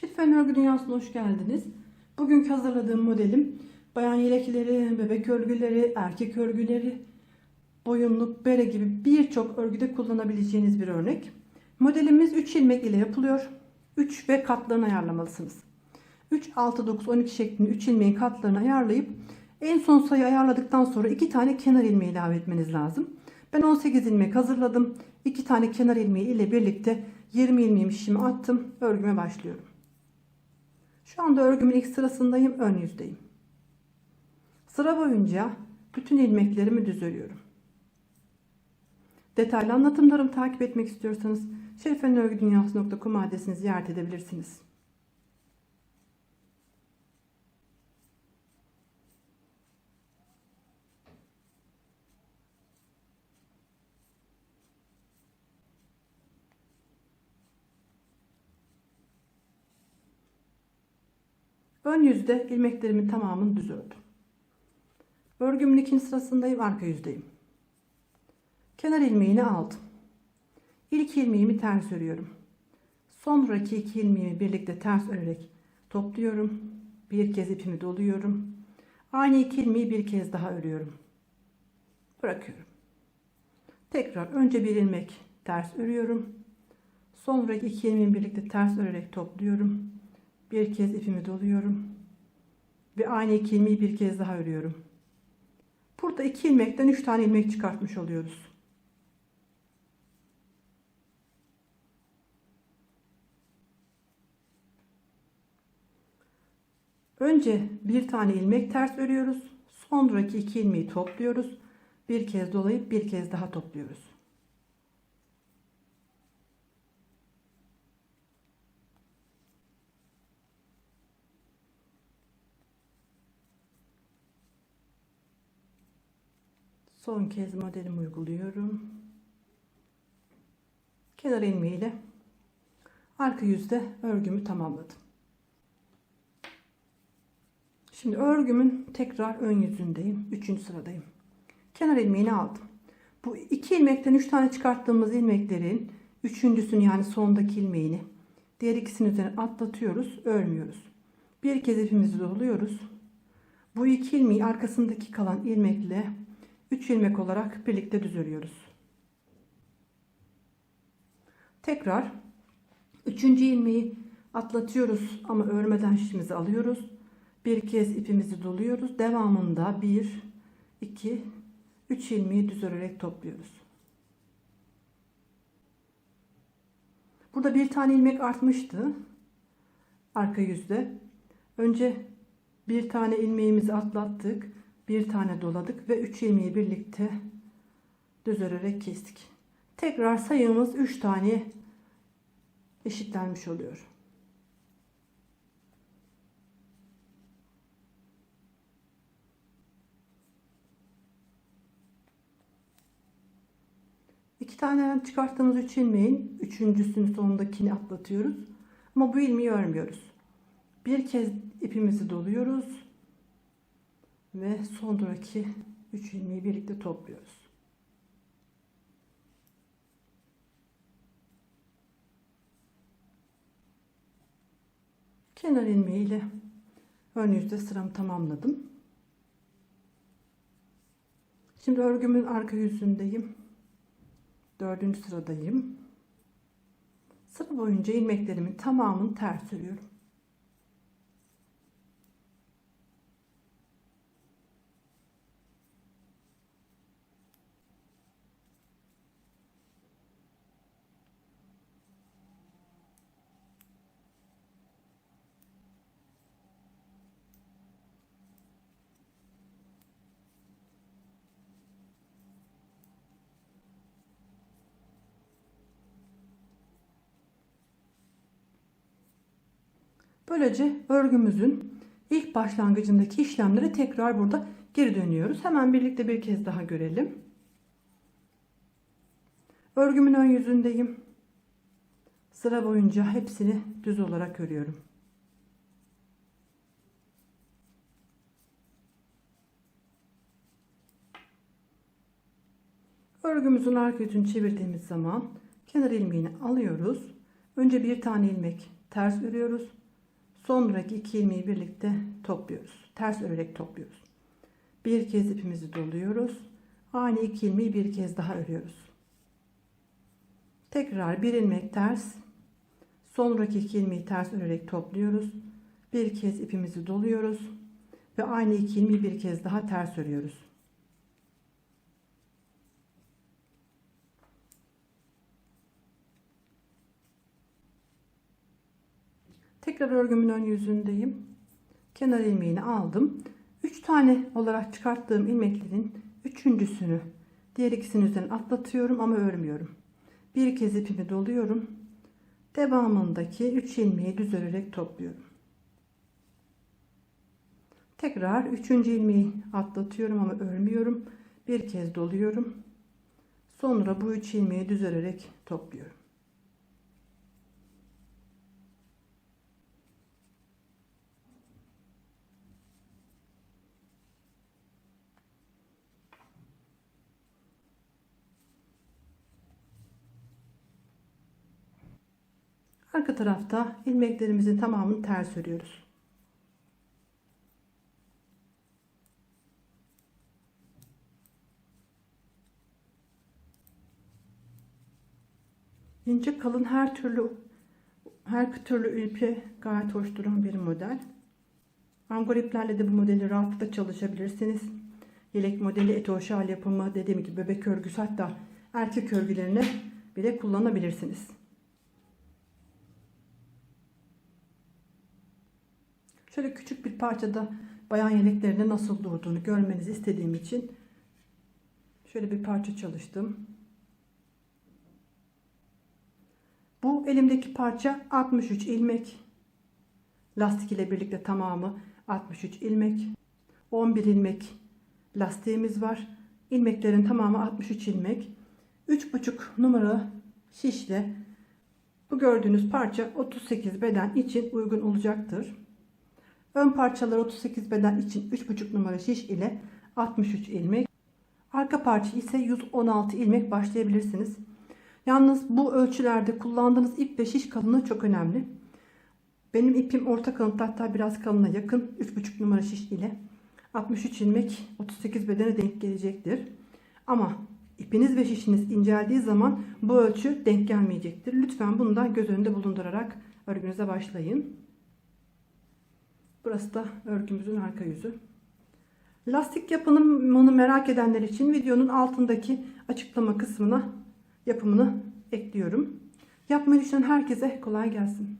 Şerifen Örgü Dünyası'na hoş geldiniz. Bugünkü hazırladığım modelim bayan yelekleri, bebek örgüleri, erkek örgüleri, boyunluk, bere gibi birçok örgüde kullanabileceğiniz bir örnek. Modelimiz 3 ilmek ile yapılıyor. 3 ve katlarını ayarlamalısınız. 3, 6, 9, 12 şeklinde 3 ilmeğin katlarını ayarlayıp en son sayı ayarladıktan sonra 2 tane kenar ilmeği ilave etmeniz lazım. Ben 18 ilmek hazırladım. 2 tane kenar ilmeği ile birlikte 20 ilmeğimi şişime attım. Örgüme başlıyorum. Şu anda örgümün ilk sırasındayım. Ön yüzdeyim. Sıra boyunca bütün ilmeklerimi düz örüyorum. Detaylı anlatımlarımı takip etmek istiyorsanız şerifenörgüdünyası.com adresini ziyaret edebilirsiniz. Ön yüzde ilmeklerimin tamamını düz ördüm. Örgümün ikinci sırasındayım, arka yüzdeyim. Kenar ilmeğini aldım. İlk ilmeğimi ters örüyorum. Sonraki iki ilmeğimi birlikte ters örerek topluyorum. Bir kez ipimi doluyorum. Aynı iki ilmeği bir kez daha örüyorum. Bırakıyorum. Tekrar önce bir ilmek ters örüyorum. Sonraki iki ilmeği birlikte ters örerek topluyorum. Bir kez ipimi doluyorum. Ve aynı iki ilmeği bir kez daha örüyorum. Burada iki ilmekten üç tane ilmek çıkartmış oluyoruz. Önce bir tane ilmek ters örüyoruz. Sonraki iki ilmeği topluyoruz. Bir kez dolayıp bir kez daha topluyoruz. Son kez modelimi uyguluyorum. Kenar ilmeğiyle arka yüzde örgümü tamamladım. Şimdi örgümün tekrar ön yüzündeyim. Üçüncü sıradayım. Kenar ilmeğini aldım. Bu iki ilmekten üç tane çıkarttığımız ilmeklerin üçüncüsünü yani sondaki ilmeğini diğer ikisinin üzerine atlatıyoruz, örmüyoruz. Bir kez ipimizi doluyoruz. Bu iki ilmeği arkasındaki kalan ilmekle 3 ilmek olarak birlikte düz örüyoruz. Tekrar 3. ilmeği atlatıyoruz ama örmeden şişimizi alıyoruz. Bir kez ipimizi doluyoruz. Devamında 1 2 3 ilmeği düz örerek topluyoruz. Burada bir tane ilmek artmıştı. Arka yüzde. Önce bir tane ilmeğimizi atlattık bir tane doladık ve 3 ilmeği birlikte düz örerek kestik. Tekrar sayımız 3 tane eşitlenmiş oluyor. İki tane çıkarttığımız 3 ilmeğin üçüncüsünün sonundakini atlatıyoruz. Ama bu ilmeği örmüyoruz. Bir kez ipimizi doluyoruz ve sonraki 3 ilmeği birlikte topluyoruz. Kenar ilmeği ile ön yüzde sıramı tamamladım. Şimdi örgümün arka yüzündeyim. Dördüncü sıradayım. Sıra boyunca ilmeklerimin tamamını ters örüyorum. Böylece örgümüzün ilk başlangıcındaki işlemlere tekrar burada geri dönüyoruz. Hemen birlikte bir kez daha görelim. Örgümün ön yüzündeyim. Sıra boyunca hepsini düz olarak örüyorum. Örgümüzün arka yüzünü çevirdiğimiz zaman kenar ilmeğini alıyoruz. Önce bir tane ilmek ters örüyoruz. Sonraki iki ilmeği birlikte topluyoruz. Ters örerek topluyoruz. Bir kez ipimizi doluyoruz. Aynı iki ilmeği bir kez daha örüyoruz. Tekrar bir ilmek ters. Sonraki iki ilmeği ters örerek topluyoruz. Bir kez ipimizi doluyoruz ve aynı iki ilmeği bir kez daha ters örüyoruz. Tekrar örgümün ön yüzündeyim. Kenar ilmeğini aldım. 3 tane olarak çıkarttığım ilmeklerin üçüncüsünü diğer ikisinin üzerine atlatıyorum ama örmüyorum. Bir kez ipimi doluyorum. Devamındaki 3 ilmeği düz örerek topluyorum. Tekrar üçüncü ilmeği atlatıyorum ama örmüyorum. Bir kez doluyorum. Sonra bu üç ilmeği düz örerek topluyorum. Arka tarafta ilmeklerimizin tamamını ters örüyoruz. İnce kalın her türlü her türlü ipe gayet hoş duran bir model. Angor iplerle de bu modeli rahatlıkla çalışabilirsiniz. Yelek modeli, etoşal yapımı, dediğim gibi bebek örgüsü hatta erkek örgülerine bile kullanabilirsiniz. Şöyle küçük bir parçada bayan yeleklerinde nasıl durduğunu görmenizi istediğim için şöyle bir parça çalıştım. Bu elimdeki parça 63 ilmek. Lastik ile birlikte tamamı 63 ilmek. 11 ilmek lastiğimiz var. İlmeklerin tamamı 63 ilmek. 3,5 numara şişle bu gördüğünüz parça 38 beden için uygun olacaktır. Ön parçalar 38 beden için 3,5 numara şiş ile 63 ilmek. Arka parça ise 116 ilmek başlayabilirsiniz. Yalnız bu ölçülerde kullandığınız ip ve şiş kalınlığı çok önemli. Benim ipim orta kalınlıkta hatta biraz kalına yakın 3,5 numara şiş ile 63 ilmek 38 bedene denk gelecektir. Ama ipiniz ve şişiniz inceldiği zaman bu ölçü denk gelmeyecektir. Lütfen bunu da göz önünde bulundurarak örgünüze başlayın. Burası da örgümüzün arka yüzü. Lastik yapımını merak edenler için videonun altındaki açıklama kısmına yapımını ekliyorum. Yapmayı düşünen herkese kolay gelsin.